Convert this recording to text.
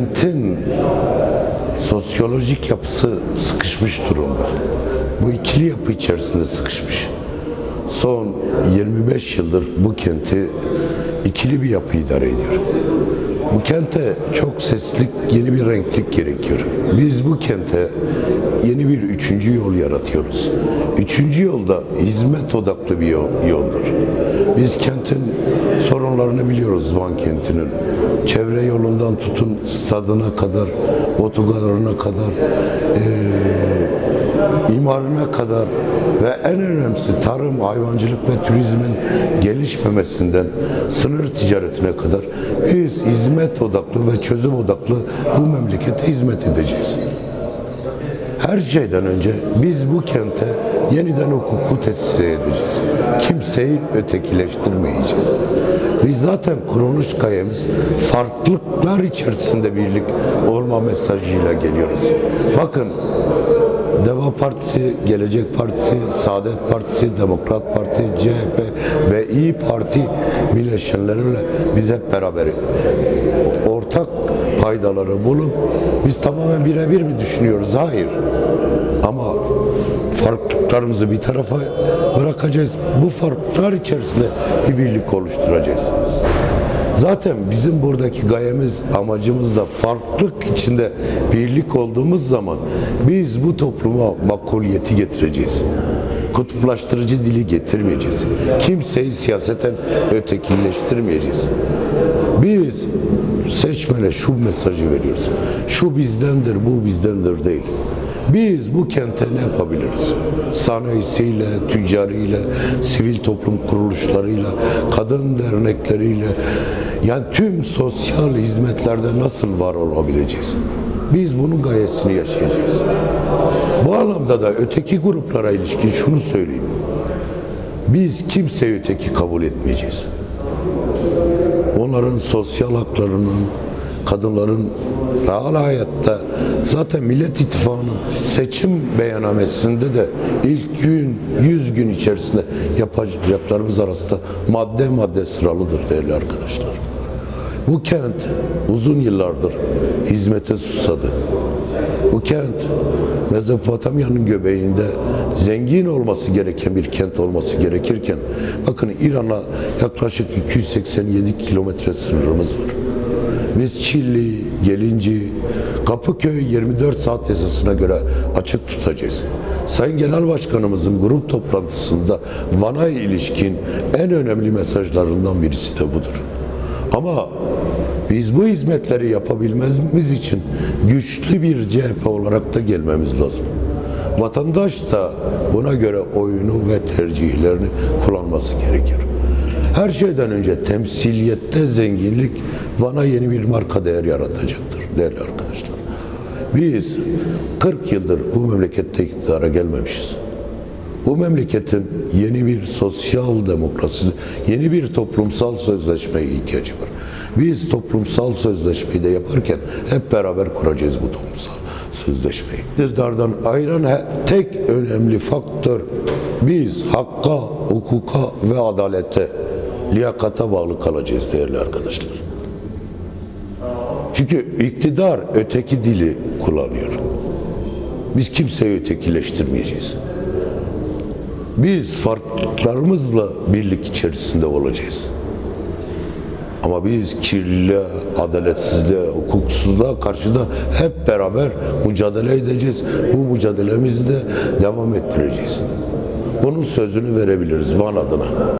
kentin sosyolojik yapısı sıkışmış durumda. Bu ikili yapı içerisinde sıkışmış. Son 25 yıldır bu kenti ikili bir yapı idare ediyor. Bu kente çok seslik, yeni bir renklik gerekiyor. Biz bu kente yeni bir üçüncü yol yaratıyoruz. Üçüncü yolda hizmet odaklı bir yol, yoldur. Biz kentin sorunlarını biliyoruz Van kentinin. Çevre yolundan tutun stadına kadar, otogarına kadar, eee imarına kadar ve en önemlisi tarım, hayvancılık ve turizmin gelişmemesinden sınır ticaretine kadar biz hizmet odaklı ve çözüm odaklı bu memlekete hizmet edeceğiz. Her şeyden önce biz bu kente yeniden hukuku tesis edeceğiz. Kimseyi ötekileştirmeyeceğiz. Biz zaten kuruluş gayemiz farklılıklar içerisinde birlik olma mesajıyla geliyoruz. Bakın Deva Partisi, Gelecek Partisi, Saadet Partisi, Demokrat Parti, CHP ve İyi Parti bileşenleriyle biz hep beraber ortak paydaları bulup biz tamamen birebir mi düşünüyoruz? Hayır. Ama farklılıklarımızı bir tarafa bırakacağız. Bu farklılıklar içerisinde bir birlik oluşturacağız. Zaten bizim buradaki gayemiz, amacımız da farklılık içinde birlik olduğumuz zaman biz bu topluma makuliyeti getireceğiz. Kutuplaştırıcı dili getirmeyeceğiz. Kimseyi siyaseten ötekileştirmeyeceğiz. Biz seçmene şu mesajı veriyoruz. Şu bizdendir, bu bizdendir değil. Biz bu kente ne yapabiliriz? Sanayisiyle, tüccarıyla, sivil toplum kuruluşlarıyla, kadın dernekleriyle, yani tüm sosyal hizmetlerde nasıl var olabileceğiz? Biz bunun gayesini yaşayacağız. Bu anlamda da öteki gruplara ilişkin şunu söyleyeyim. Biz kimseyi öteki kabul etmeyeceğiz. Onların sosyal haklarının, kadınların real hayatta zaten Millet İttifakı'nın seçim beyannamesinde de ilk gün, yüz gün içerisinde yapacaklarımız arasında madde madde sıralıdır değerli arkadaşlar. Bu kent uzun yıllardır hizmete susadı. Bu kent Mezopotamya'nın göbeğinde zengin olması gereken bir kent olması gerekirken bakın İran'a yaklaşık 287 kilometre sınırımız var. Biz Çilli, Gelinci, Kapıköy 24 saat yasasına göre açık tutacağız. Sayın Genel Başkanımızın grup toplantısında Van'a ilişkin en önemli mesajlarından birisi de budur. Ama biz bu hizmetleri yapabilmemiz için güçlü bir CHP olarak da gelmemiz lazım. Vatandaş da buna göre oyunu ve tercihlerini kullanması gerekiyor. Her şeyden önce temsiliyette zenginlik bana yeni bir marka değer yaratacaktır değerli arkadaşlar. Biz 40 yıldır bu memlekette iktidara gelmemişiz. Bu memleketin yeni bir sosyal demokrasi, yeni bir toplumsal sözleşmeye ihtiyacı var. Biz toplumsal sözleşmeyi de yaparken hep beraber kuracağız bu toplumsal sözleşmeyi. İktidardan ayıran tek önemli faktör biz hakka, hukuka ve adalete, liyakata bağlı kalacağız değerli arkadaşlar. Çünkü iktidar öteki dili kullanıyor. Biz kimseyi ötekileştirmeyeceğiz. Biz farklılıklarımızla birlik içerisinde olacağız. Ama biz kirliliğe, adaletsizliğe, hukuksuzluğa karşı da hep beraber mücadele edeceğiz. Bu mücadelemizi de devam ettireceğiz. Bunun sözünü verebiliriz Van adına.